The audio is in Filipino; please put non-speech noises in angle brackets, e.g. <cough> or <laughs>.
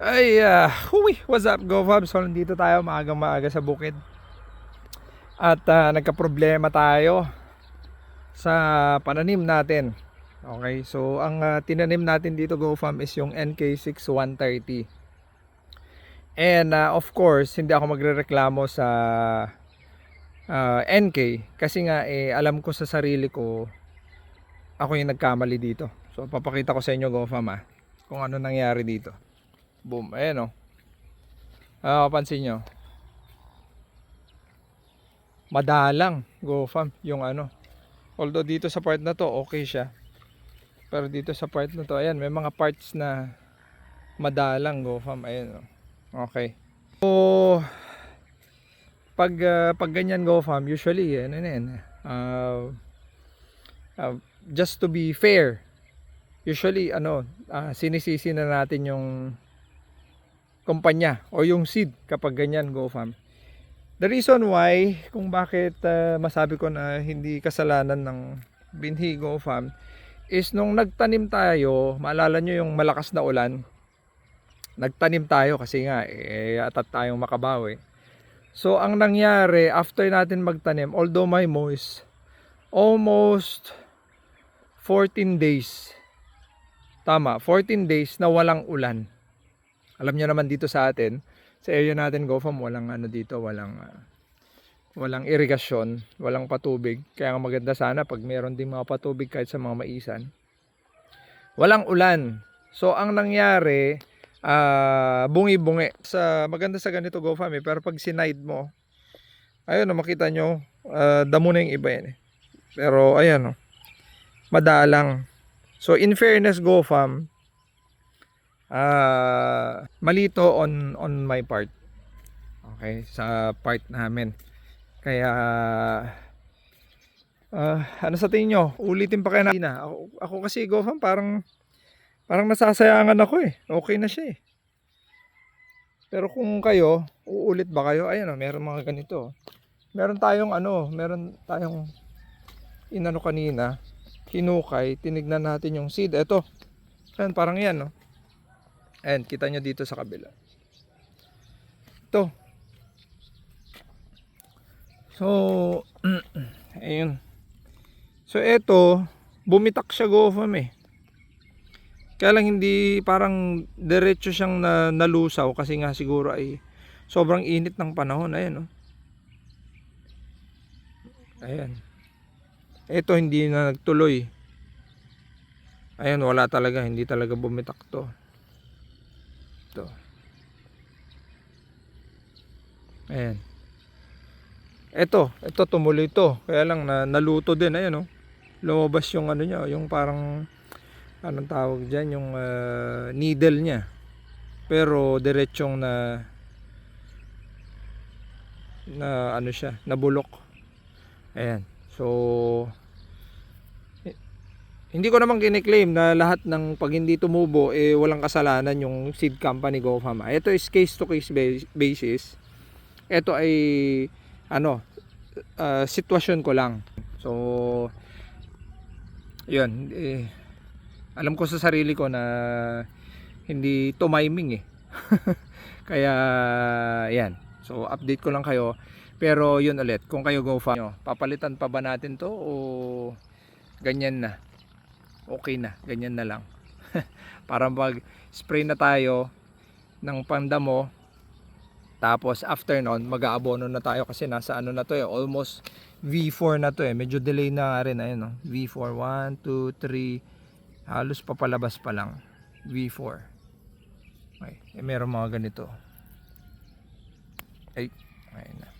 Ay, uh, huy, what's up, GoFab? So, nandito tayo maagang maaga sa bukid. At ah, nagka-problema tayo sa pananim natin. Okay, so ang ah, tinanim natin dito, GoFam, is yung NK6130. And ah, of course, hindi ako magrereklamo sa ah, NK kasi nga eh, alam ko sa sarili ko ako yung nagkamali dito. So, papakita ko sa inyo, GoFam, ah, kung ano nangyari dito. Boom. Ayan o. Ah, pansin nyo. Madalang. Go fam. Yung ano. Although dito sa part na to, okay siya. Pero dito sa part na to, ayan, may mga parts na madalang. Go fam. Ayan o. Okay. So, pag, ah, pag ganyan go fam, usually, ano na yan, ah, ah, just to be fair, usually, ano, ah, sinisisi na natin yung kumpanya o yung seed kapag ganyan go farm. The reason why kung bakit uh, masabi ko na hindi kasalanan ng binhi go farm is nung nagtanim tayo, maalala nyo yung malakas na ulan, nagtanim tayo kasi nga eh, atat tayong makabawi. So ang nangyari after natin magtanim, although may moist, almost 14 days. Tama, 14 days na walang ulan alam niyo naman dito sa atin, sa area natin GoFam, walang ano dito, walang ah, walang irigasyon, walang patubig. Kaya nga maganda sana pag meron din mga patubig kahit sa mga maisan. Walang ulan. So ang nangyari, ah, bungi-bungi. Sa maganda sa ganito GoFam eh, pero pag sinide mo, ayun no, makita nyo, ah, damo na yung iba yan eh. Pero ayan no, madalang. So in fairness GoFam, ah malito on on my part. Okay, sa part namin. Kaya ah, ano sa tingin nyo? Ulitin pa kaya natin na. Ako, ako kasi GoFam parang parang nasasayangan ako eh. Okay na siya eh. Pero kung kayo, uulit ba kayo? Ayan oh, meron mga ganito. Meron tayong ano, meron tayong inano kanina, hinukay, tinignan natin yung seed. Ito. Ayan, parang yan, no? Ayan, kita nyo dito sa kabila. Ito. So, <clears throat> ayun. So, ito, bumitak siya gofam eh. Kaya lang hindi parang diretso siyang na, nalusaw kasi nga siguro ay sobrang init ng panahon. Ayan, no? Ayan. Ito hindi na nagtuloy. Ayan, wala talaga. Hindi talaga bumitak to. Ito. Ayan. Ito, ito tumuloy to. Kaya lang na, naluto din ayan oh. Lumabas yung ano niya, yung parang anong tawag diyan, yung ah, needle niya. Pero diretsong na na ano siya, nabulok. Ayan. So hindi ko naman kiniklaim na lahat ng pag hindi tumubo eh walang kasalanan yung seed company GoFam. Ito is case to case basis. Ito ay ano uh, sitwasyon ko lang. So yun eh, alam ko sa sarili ko na hindi tumiming eh. <laughs> Kaya yan. So update ko lang kayo. Pero yun ulit, kung kayo nyo, papalitan pa ba natin to o ganyan na? Okay na, ganyan na lang. <laughs> Para pag spray na tayo ng pandamo, tapos after nun, mag-aabono na tayo kasi nasa ano na to eh, almost V4 na to eh. Medyo delay na nga rin, ayun no. V4, 1, 2, 3, halos papalabas pa lang. V4. Okay, eh, meron mga ganito. Ay, ayun na.